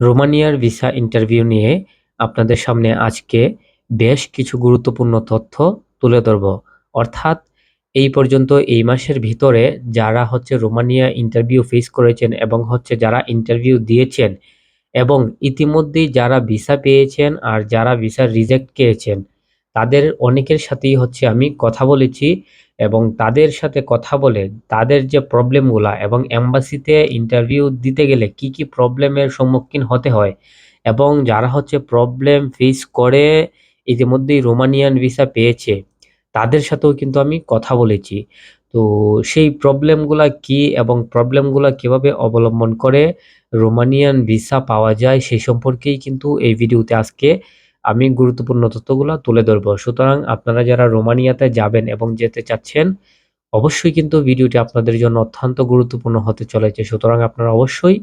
রোমানিয়ার visa interview নিয়ে আপনাদের সামনে আজকে বেশ কিছু গুরুত্বপূর্ণ তথ্য তুলে ধরব। অর্থাৎ এই পর্যন্ত এই মাসের ভিতরে যারা হচ্ছে রোমানিয়া ইন্টারভিউ ফেস করেছেন এবং হচ্ছে যারা ইন্টারভিউ দিয়েছেন এবং ইতিমধ্যেই যারা ভিসা পেয়েছেন আর যারা ভিসা রিজেক্ট পেয়েছেন তাদের অনেকের সাথেই হচ্ছে আমি কথা বলেছি এবং তাদের সাথে কথা বলে তাদের যে প্রবলেমগুলো এবং এম্বাসিতে ইন্টারভিউ দিতে গেলে কি কি প্রবলেমের সম্মুখীন হতে হয় এবং যারা হচ্ছে প্রবলেম ফেস করে ইতিমধ্যেই রোমানিয়ান ভিসা পেয়েছে, তাদের সাথেও কিন্তু আমি কথা বলেছি। তো সেই প্রবলেমগুলো কি এবং প্রবলেমগুলো কীভাবে অবলম্বন করে রোমানিয়ান ভিসা পাওয়া যায় সেই সম্পর্কেই কিন্তু এই ভিডিওতে আজকে আমি গুরুত্বপূর্ণ তথ্যগুলো তুলে ধরবো। সুতরাং আপনারা যারা রোমানিয়াতে যাবেন এবং যেতে চাচ্ছেন, অবশ্যই কিন্তু ভিডিওটি আপনাদের জন্য অত্যন্ত গুরুত্বপূর্ণ হতে চলেছে। সুতরাং আপনারা অবশ্যই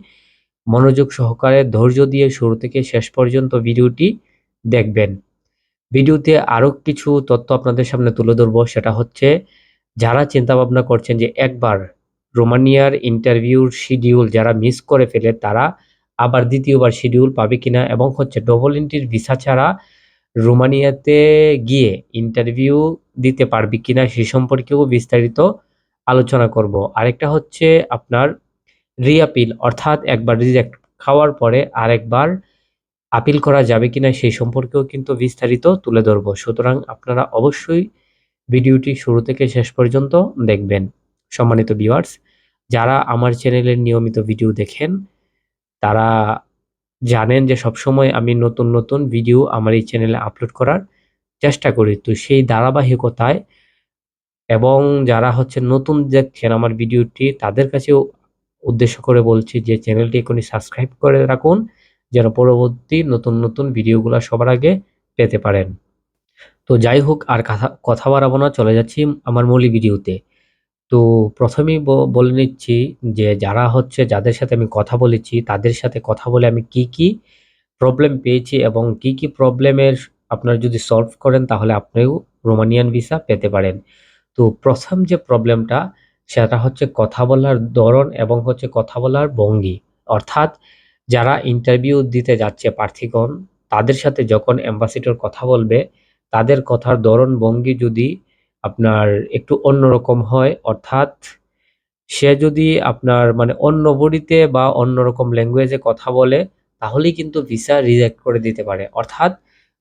মনোযোগ সহকারে ধৈর্য দিয়ে শুরু থেকে শেষ পর্যন্ত ভিডিওটি দেখবেন। ভিডিওতে আরও কিছু তথ্য আপনাদের সামনে তুলে ধরবো। সেটা হচ্ছে, যারা চিন্তা ভাবনা করছেন যে একবার রোমানিয়ার ইন্টারভিউর শিডিউল যারা মিস করে ফেলে, তারা আবার দ্বিতীয়বার শিডিউল পাবে কিনা এবং হচ্ছে ডবল এন্ট্রির ভিসা ছাড়া রোমানিয়াতে গিয়ে ইন্টারভিউ দিতে পারবে কিনা সে সম্পর্কেও বিস্তারিত আলোচনা করব। আরেকটা হচ্ছে আপনার রিয়াপিল অর্থাৎ একবার রিজেক্ট খাওয়ার পরে আরেকবার আপিল করা যাবে কিনা সেই সম্পর্কেও কিন্তু বিস্তারিত তুলে ধরব। সুতরাং আপনারা অবশ্যই ভিডিওটি শুরু থেকে শেষ পর্যন্ত দেখবেন। সম্মানিত ভিউয়ার্স যারা আমার চ্যানেলের নিয়মিত ভিডিও দেখেন তারা জানেন যে সবসময় আমি নতুন নতুন ভিডিও আমার এই চ্যানেলে আপলোড করার চেষ্টা করি। তো সেই ধারাবাহিকতায় এবং যারা হচ্ছে নতুন দেখছেন আমার ভিডিওটি তাদের কাছেও উদ্দেশ্য করে বলছি যে চ্যানেলটি এখনই সাবস্ক্রাইব করে রাখুন, যেন পরবর্তী নতুন নতুন ভিডিওগুলো সবার আগে পেতে পারেন। তো যাই হোক, আর কথা কথা বাড়াবো না, চলে যাচ্ছি আমার মূল ভিডিওতে তো প্রথমেই বলে নিচ্ছি যে যারা হচ্ছে যাদের সাথে আমি কথা বলেছি তাদের সাথে কথা বলে আমি কি কি প্রবলেম পেয়েছি এবং কি কি প্রবলেমের আপনারা যদি সলভ করেন তাহলে আপনিও রোমানিয়ান ভিসা পেতে পারেন। তো প্রথম যে প্রবলেমটা সেটা হচ্ছে কথা বলার ধরন এবং হচ্ছে কথা বলার ভঙ্গি। অর্থাৎ যারা ইন্টারভিউ দিতে যাচ্ছে প্রার্থীগণ তাদের সাথে যখন অ্যাম্বাসিডর কথা বলবে তাদের কথার ধরন ভঙ্গি যদি আপনার একটু অন্যরকম হয়, অর্থাৎ সে যদি আপনার মানে অন্য বডিতে বা অন্যরকম ল্যাঙ্গুয়েজে কথা বলে, তাহলেই কিন্তু ভিসা রিজেক্ট করে দিতে পারে। অর্থাৎ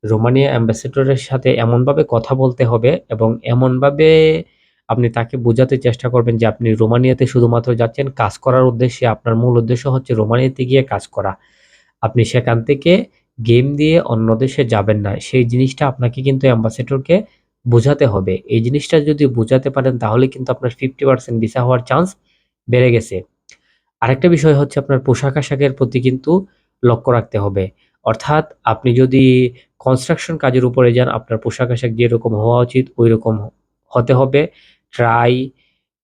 রোমানিয়া অ্যাম্বাসেডরের সাথে এমনভাবে কথা বলতে হবে এবং এমনভাবে আপনি তাকে বোঝাতে চেষ্টা করবেন যে আপনি রোমানিয়াতে শুধুমাত্র যাচ্ছেন, কাজ করার উদ্দেশ্যে আপনার মূল উদ্দেশ্য হচ্ছে রোমানিয়াতে গিয়ে কাজ করা। আপনি সেখান থেকে গেম দিয়ে অন্য দেশে যাবেন না। সেই জিনিসটা আপনাকে কিন্তু অ্যাম্বাসেডরকে বোঝাতে হবে। এই জিনিসটা যদি বোঝাতে পারেন, তাহলে কিন্তু আপনার ফিফটি পার্সেন্ট ভিসা হওয়ার চান্স বেড়ে গেছে। আরেকটা বিষয় হচ্ছে আপনার পোশাক আশাকের প্রতি কিন্তু লক্ষ্য রাখতে হবে। অর্থাৎ আপনি যদি কনস্ট্রাকশন কাজের উপরে যান, আপনার পোশাক আশাক যেরকম হওয়া উচিত ওই রকম হতে হবে। ট্রাই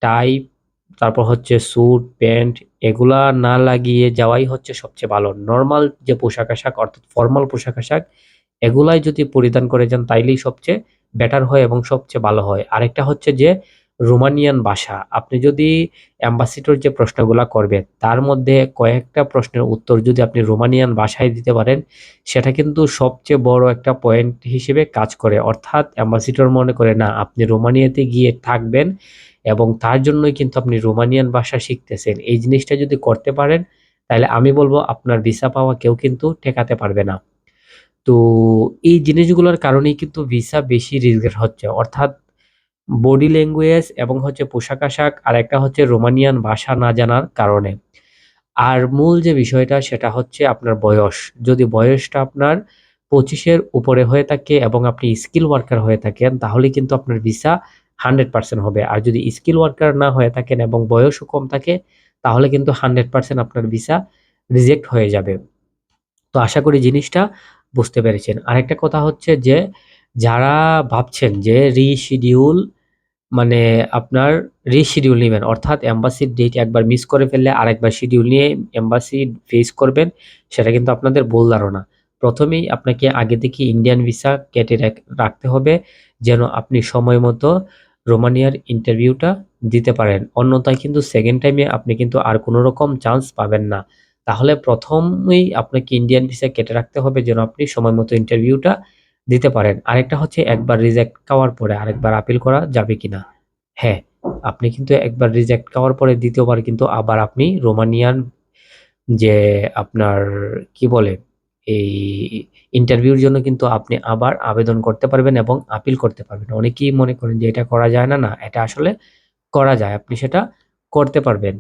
টাই তারপর হচ্ছে স্যুট প্যান্ট এগুলা না লাগিয়ে যাওয়াই হচ্ছে সবচেয়ে ভালো। নর্মাল যে পোশাক আশাক, অর্থাৎ ফর্মাল পোশাক আশাক, এগুলাই যদি পরিধান করে যান, তাইলেই সবচেয়ে বেটার হয় এবং সবচেয়ে ভালো হয়। আরেকটা হচ্ছে যে, রোমানিয়ান ভাষা। আপনি যদি অ্যাম্বাসিডর যে প্রশ্নগুলো করবে, তার মধ্যে কয়েকটা প্রশ্নের উত্তর যদি আপনি রোমানিয়ান ভাষায় দিতে পারেন, সেটা কিন্তু সবচেয়ে বড় একটা পয়েন্ট হিসেবে কাজ করে। অর্থাৎ অ্যাম্বাসিডর মনে করে, না, আপনি রোমানিয়াতে গিয়ে থাকবেন এবং তার জন্যই কিন্তু আপনি রোমানিয়ান ভাষা শিখতেছেন। এই জিনিসটা যদি করতে পারেন, তাহলে আমি বলব আপনার ভিসা পাওয়া কেউ কিন্তু ঠেকাতে পারবে না। তো এই জিনিসগুলোর কারণেই কিন্তু ভিসা বেশি রিস্কের হচ্ছে। অর্থাৎ বডি ল্যাঙ্গুয়েজ এবং হচ্ছে পোশাক আশাক আর একটা হচ্ছে রোমানিয়ান ভাষা না জানার কারণে। আর মূল যে বিষয়টা সেটা হচ্ছে আপনার বয়স। যদি বয়সটা আপনার পঁচিশের উপরে হয়ে থাকে এবং আপনি স্কিল ওয়ার্কার হয়ে থাকেন, তাহলে কিন্তু আপনার ভিসা হান্ড্রেড পার্সেন্ট হবে। আর যদি স্কিল ওয়ার্কার না হয়ে থাকেন এবং বয়সও কম থাকে, তাহলে কিন্তু হান্ড্রেড পার্সেন্ট আপনার ভিসা রিজেক্ট হয়ে যাবে। তো আশা করি জিনিসটা বুঝতে পেরেছেন। আরেকটা কথা হচ্ছে যে, যারা ভাবছেন যে রিশিডিউল মানে আপনার রিশিডিউল নেবেন, অর্থাৎ এম্বাসির ডেট একবার মিস করে ফেললে আরেকবার শিডিউল নিয়ে এম্বাসি ফেস করবেন, সেটা কিন্তু আপনাদের ভুল ধারণা। প্রথমেই আপনাকে আগে থেকে ইন্ডিয়ান ভিসা কেটে রাখতে হবে, যেন আপনি সময় মতো রোমানিয়ার ইন্টারভিউটা দিতে পারেন। অন্যথায় কিন্তু সেকেন্ড টাইমে আপনি কিন্তু আর কোনো রকম চান্স পাবেন না। তাহলে প্রথমেই আপনাকে ইন্ডিয়ান ভিসা কেটে রাখতে হবে যেন আপনি সময় মতো ইন্টারভিউটা দিতে পারেন। আরেকটা হচ্ছে একবার রিজেক্ট খাওয়ার পরে আরেকবার আপিল করা যাবে কিনা। হ্যাঁ আপনি কিন্তু একবার রিজেক্ট খাওয়ার পরে দ্বিতীয়বার কিন্তু আবার আপনি রোমানিয়ান যে আপনার কি বলে, এই ইন্টারভিউর জন্য কিন্তু আপনি আবার আবেদন করতে পারবেন এবং আপিল করতে পারবেন। অনেকেই মনে করেন যে এটা করা যায় না না, এটা আসলে করা যায়। আপনি সেটা করতে পারবেন।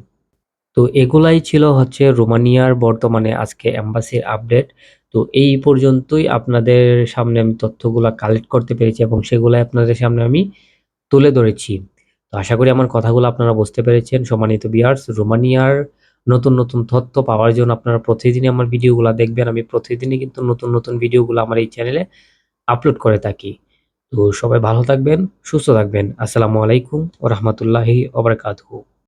তো এগুলাই ছিল হচ্ছে রোমানিয়ার বর্তমানে আজকে এম্বাসির আপডেট। তো এই পর্যন্তই আপনাদের সামনে আমি তথ্যগুলা কালেক্ট করতে পেরেছি এবং সেগুলাই আপনাদের সামনে আমি তুলে ধরেছি। তো আশা করি আমার কথাগুলো আপনারা বুঝতে পেরেছেন। সম্মানিত বিয়ার্স রোমানিয়ার নতুন নতুন তথ্য পাওয়ার জন্য আপনারা প্রতিদিনই আমার ভিডিওগুলো দেখবেন। আমি প্রতিদিনই কিন্তু নতুন নতুন ভিডিওগুলো আমার এই চ্যানেলে আপলোড করে থাকি। তো সবাই ভালো থাকবেন, সুস্থ থাকবেন। আসসালামু আলাইকুম ও রহমতুল্লাহি ওবরাকাতুহু